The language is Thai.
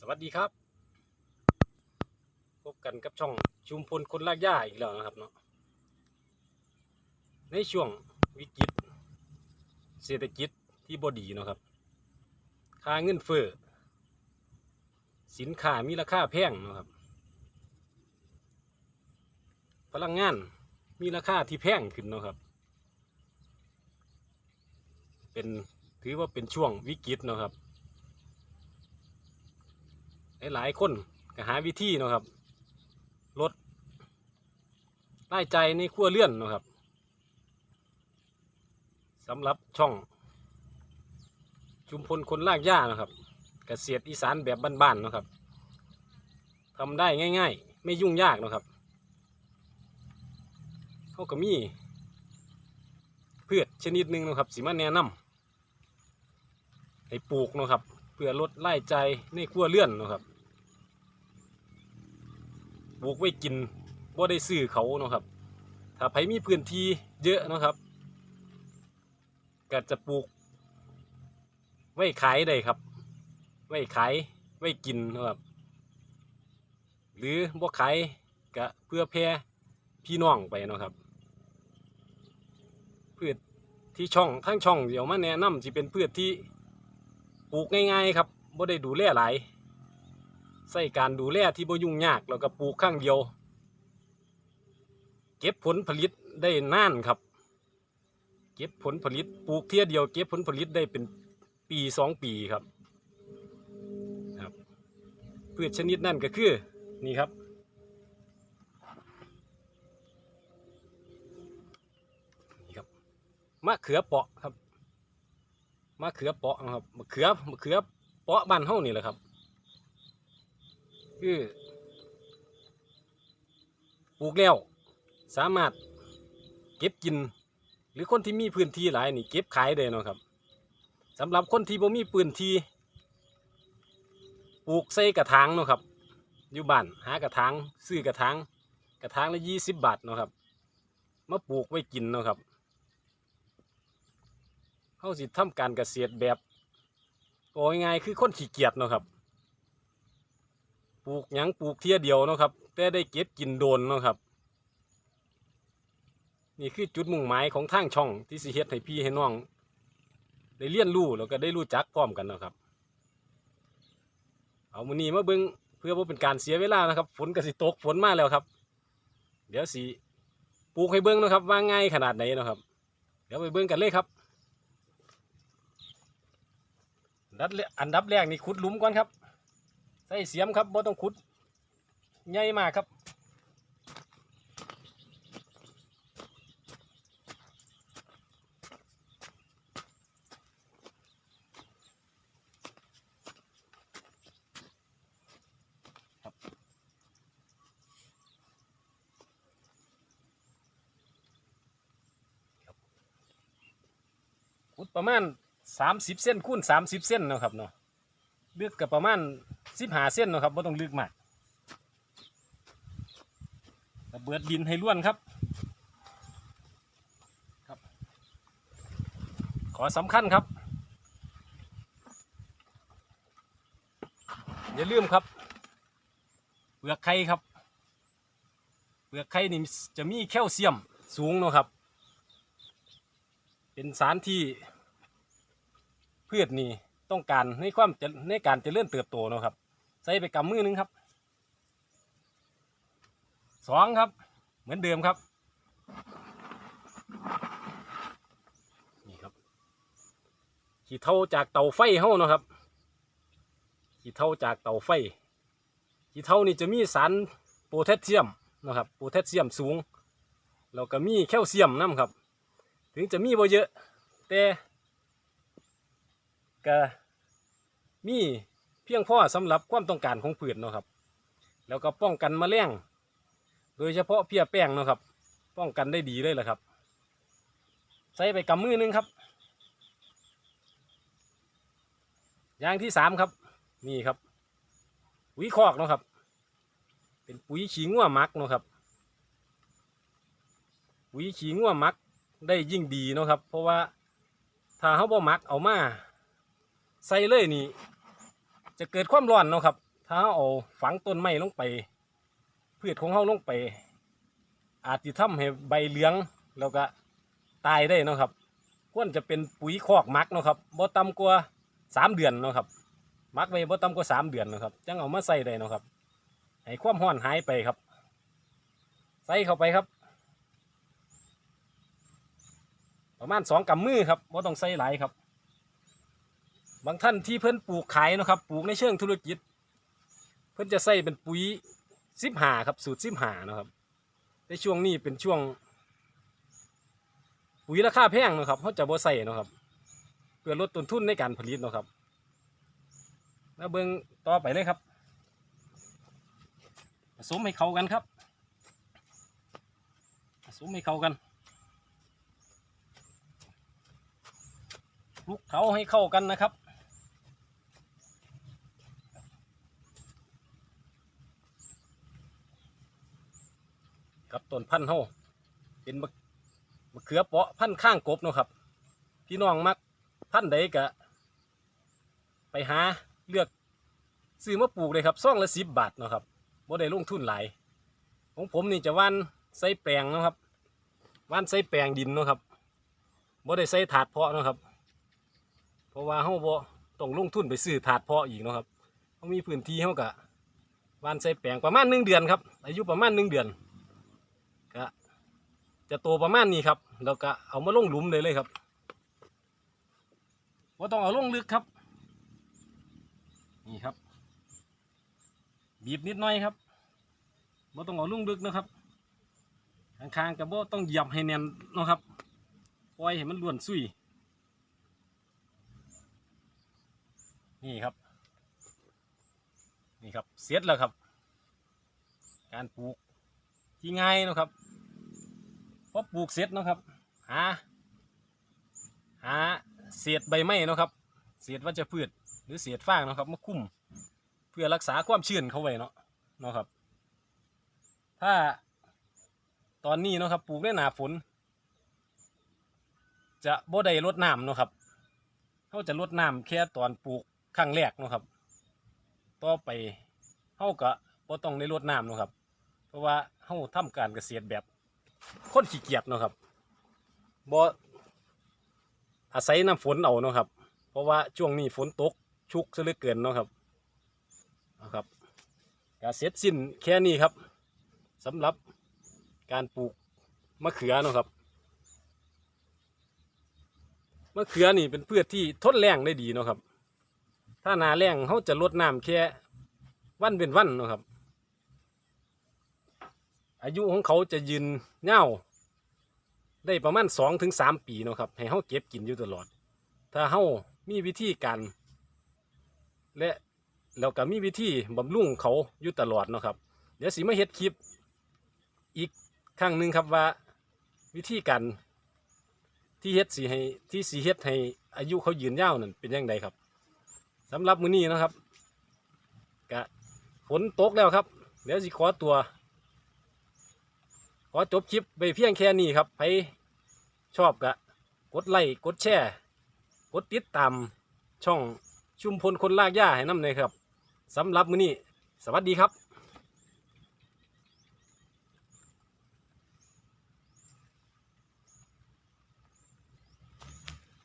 สวัสดีครับ พบกันกับช่องชุมพลคนลากหญ้าอีกแล้วนะครับเนาะในช่วงวิกฤตเศรษฐกิจที่บดีเนาะครับค่าเงินเฟ้อสินค้ามีราคาแพงเนาะครับ พลังงานมีราคาที่แพงขึ้นเนาะครับ เป็นถือว่าเป็นช่วงวิกฤตเนาะครับ หลายๆคนก็หาวิธีเนาะครับลดรายจ่ายในครัวเรือนเนาะครับสำหรับช่อง ชุมพลคนลากหญ้านะครับเกษตรอีสานแบบบ้านๆนะครับทำได้ง่าย ๆ ไม่ยุ่งยากนะครับเขาก็มีพืชชนิดหนึ่งนะครับสิมาแนะนำให้ปลูกนะครับ พื่อลดรายจ่ายในครัวเรือนนะครับปลูกไว้กินบ่ได้ซื้อเขาเนาะครับ ถ้าใครมีพื้นที่เยอะนะครับก็จะปลูก ไว้ขายได้ครับ ไว้ขาย ไว้กินนะครับ หรือบ่ขายก็เพื่อแพร่พี่น้องไปนะครับพืชที่ช่องทั้งช่องเดี๋ยวมาแนะนำสิเป็นพืชที่ ปลูกง่ายๆครับบ่ได้ดูแลหลายใส่การดูแลที่บ่ยุ่งยากแล้วก็ปลูกข้างเดียว เก็บผลผลิตได้นานครับ เก็บผลผลิตปลูกเทียเดียว เก็บผลผลิตได้เป็นปีสองปีครับครับพืชชนิดนั่นก็คือนี่ครับ นี่ครับมะเขือเปราะครับ มะเขือเปราะนะครับมะเขือมะเขือเปราะบ้านเฮานี่แหละครับ คือปลูกแล้วสามารถเก็บกิน หรือคนที่มีพื้นที่หลายนี่เก็บขายได้นะครับสำหรับคนที่บ่มีพื้นที่ปลูกใส่กระถางเนาะครับ อยู่บ้านหากระถางซื้อกระถางกระถางละยี่สิบบาทเนาะครับมาปลูกไว้กินเนาะครับ เขาสิทำการเกษตรแบบโอ้ยง่ายๆคือคนขี้เกียจเนาะครับ ปลูกหยังปลูกเทียเดียวเนาะครับ แต่ได้เก็บกินโดนเนาะครับ นี่คือจุดมุ่งหมายของทางช่องที่สิเฮ็ดให้พี่ให้น้อง ได้เรียนรู้แล้วก็ได้รู้จักพร้อมกันเนาะครับ เอามือนี้มาเบิ่งเพื่อว่าเป็นการเสียเวลานะครับ ฝนก็สิตกฝนมาแล้วครับ เดี๋ยวสิปลูกให้เบิ่งนะครับ ว่าง่ายขนาดไหนเนาะครับ เดี๋ยวไปเบิ่งกันเลยครับ อันดับแรก อันดับแรกนี่ขุดหลุมก่อนครับใส่เสียมครับบ่ต้องขุดใหญ่มากครับขุดประมาณ สามสิบเส้นคูณสามสิบเส้นเนาะครับเนาะลึกกับประมาณสิบหาเส้นเนาะครับไม่ต้องลึกมากระเบิดดินให้ล้วนครับครับ ขอสำคัญครับ อย่าลืมครับเปลือกไข่ครับเปลือกไข่นี่จะมีแคลเซียมสูงเนาะครับ เป็นสารที่ พืชนี่ต้องการในความในการเจริญเติบโตเนาะครับ ใส่ไปกำมือหนึงครับสองครับ เหมือนเดิมครับนี่ครับขี้เท่าจากเตาไฟเฮานะครับขี้เท่าจากเตาไฟขี้เท่านี่จะมีสารโพแทสเซียมนะครับโพแทสเซียมสูงแล้วก็มีแคลเซียมนํครับ ถึงจะมีบ่เยอะแต่ ก็มีเพียงพอสำหรับความต้องการของพืชเนาะครับ แล้วก็ป้องกันมแมลงโดยเฉพาะเพียแป้งเนาะครับ ป้องกันได้ดีเลยแหละครับ ใส่ไปกำมือหนึงครับ อย่างที่สามครับ นี่ครับปุ๋ยคอกเนาะครับ เป็นปุ๋ยขี้งัวมักเนาะครับปุ๋ยขี้งัวมักได้ยิ่งดีเนาะครับ เพราะว่าถ้าเขาบ่มักเอามา ใส่เลยนี่ จะเกิดความร้อนเนาะครับ ถ้าเอาฝังต้นไม้ลงไป พืชของเราลงไป อาจจะทำให้ใบเหลืองแล้วก็ตายได้เนาะครับควรจะเป็นปุ๋ยคอกมักเนาะครับบ่ต่ำกว่าสามเดือนเนาะครับมักไว้บ่ต่ำกว่าสามเดือนเนาะครับจังเอามาใส่ได้เนาะครับให้ความร้อนหายไปครับ ใส่เข้าไปครับ ประมาณสองกำมือครับบ่ต้องใส่หลายครับ บางท่านที่เพิ่นปลูกขายนะครับปลูกในเชิงธุรกิจ เพิ่นจะใส่เป็นปุ๋ยสิบหาครับสูตรสิบหานาะครับในช่วงนี้เป็นช่วง ปุ๋ยราคาแพงนะครับเขาจะบ่ใส่เนาะครับเพื่อลดต้นทุนในการผลิตเนาะครับแล้วเบิ่งต่อไปเลยครับผสมให้เข้ากันครับผสมให้เข้ากันลุกเขาให้เข้ากันนะครับ กับต้น พันธุ์เฮาเป็นมะมะเขือเปาะพันธุ์ข้างกบเนาะครับ พี่น้องมักพันธุ์ใดกะ ไปหาเลือกซื้อมาปลูกเลยครับซ่องละสิบบาทเนาะครับบ่ได้ลงทุนหลายของผมนี่จะว่านใส่แปลงเนาะครับว่านใส่แปลงดินเนาะครับบ่ได้ใส่ถาดเพาะเนาะครับ เพราะว่าเฮาบ่ต้องลงทุนไปซื้อถาดเพาะอีกเนาะครับเฮามีพื้นที่เฮากะว่านใส่แปลงประมาณหนึ่งเดือนครับอายุประมาณหนึ่งเดือน จะโตประมาณนี้ครับแล้วก็เอามาลงหลุมเลยเลยครับว่าต้องเอาลงลึกครับ นี่ครับ บีบนิดหน่อยครับว่าต้องเอาลงลึกนะครับข้างๆกับว่าต้องหยียบให้แน่นนะครับปล่อยให้มันล้วนซุยนี่ครับ นี่ครับเสร็จแล้วครับ การปลูกที่ง่ายนะครับ อปลูกเสร็จนะครับ หา หาเศษใบไม้นะครับ เศษวัชพืชหรือเศษฟางนะครับมาคุ้มเพื่อรักษาความชื้นเขาไว้เนาะนะครับ ถ้าตอนนี้นะครับปลูกในหนาฝน จะบ่ได้รดน้ำนะครับเขาจะรดน้ำแค่ตอนปลูกครั้งแรกนะครับ ต่อไปเขาก็บ่ต้องได้รดน้ำนะครับ เพราะว่าเขาทำการเกษตรแบบ คนขี้เกียจเนาะครับบ่อาศัยน้ำฝนเอาเนาะครับ เพราะว่าช่วงนี้ฝนตกชุกซะเหลือเกินเนาะครับนะครับก็เสร็จสิ้นแค่นี้ครับสำหรับการปลูกมะเขือเนาะครับมะเขือนี่เป็นพืชที่ทนแรงได้ดีเนาะครับ ถ้านาแรงเขาจะลดน้ำแค่วันเป็นวันเนาะครับ อายุของเขาจะยืนเง่าได้ประมาณสองถึงสามปีเนาะครับ ให้เขาเก็บกินอยู่ตลอด ถ้าเขามีวิธีการและแล้วก็มีวิธีบำรุงเขาอยู่ตลอดเนาะครับ เดี๋ยวสิมาเฮ็ดคลิปอีกครั้งหนึ่งครับว่าวิธีการที่เฮ็ดสีให้ที่สีเฮ็ดให้อายุเขายืนยาวนั่นเป็นยังไงครับสำหรับมื้อนี้นะครับกะฝนตกแล้วครับ เดี๋ยวสิขอตัว ขอจบคลิปไปเพียงแค่นี้ครับใครชอบกะกดไลค์กดแชร์กดติดตามช่องชุมพลคนลากหญ้าให้น้ำเลยครับสำหรับมื้อนี้ สวัสดีครับ